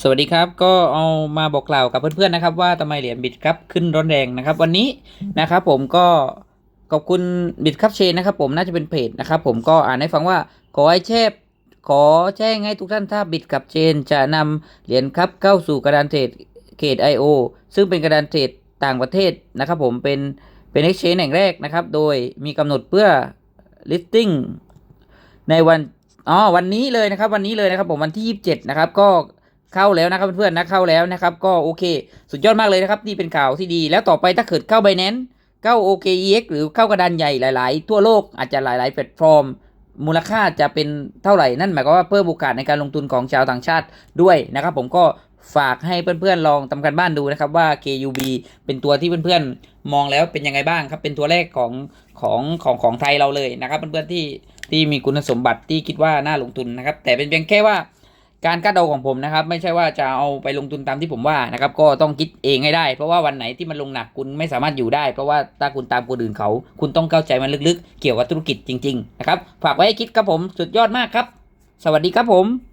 สวัสดีครับก็เอามาบอกกล่าวกับเพื่อนๆนะครับว่าทำไมเหรียญบิตครับขึ้นร้อนแรงนะครับ วันนี้นะครับผมก็ขอบคุณบิตครับเชนนะครับผมน่าจะเป็นเพจนะครับผมก็อ่านให้ฟังว่าขอให้แชบขอแจ้งให้ทุกท่านถ้าบบิตกับเชน จะนำเหรียญครับเข้าสู่กระดานเทรดเขต I.O. ซึ่งเป็นกระดานเทรดต่างประเทศนะครับผมเป็นเป็น exchange แห่งแรกนะครับโดยมีกำหนดเพื่อ listing ในวันอ๋อวันนี้เลยนะครับวันนี้เลยนะครับผมวันที่ 27 นะครับก็ เข้าแล้วนะครับเพื่อนๆนะเข้าแล้วนะครับก็โอเค สุดยอดมากเลยนะครับนี่เป็นข่าวที่ดี แล้วต่อไปถ้าเกิดเข้า b บ n a n c e เข้า OKEX หรือเข้ากระดานใหญ่หลาย ๆ ทั่วโลกอาจจะหลาย ๆ แพลตฟอร์ม มูลค่าจะเป็นเท่าไหร่นั่นหมายความว่าเพิ่มโอกาสในการลงทุนของชาวต่างชาติด้วยนะครับผมก็ฝากให้เพื่อนๆลองทำการบ้านดูนะครับว่า KUB เป็นตัวที่เพื่อนๆมองแล้วเป็นยังไงบ้างครับ เป็นตัวแรกของของของของไทยเราเลยนะครับเพื่อนๆที่ที่มีคุณสมบัติที่คิดว่าน่าลงทุนนะครับ แต่เป็นเพียงแค่ว่า การคาดเดาของผมนะครับไม่ใช่ว่าจะเอาไปลงทุนตามที่ผมว่านะครับก็ต้องคิดเองให้ได้ เพราะว่าวันไหนที่มันลงหนักคุณไม่สามารถอยู่ได้ เพราะว่าถ้าคุณตามคนอื่นเขา คุณต้องเข้าใจมันลึกๆ เกี่ยวกับธุรกิจจริงๆนะครับฝากไว้ให้คิดครับผมสุดยอดมากครับ สวัสดีครับผม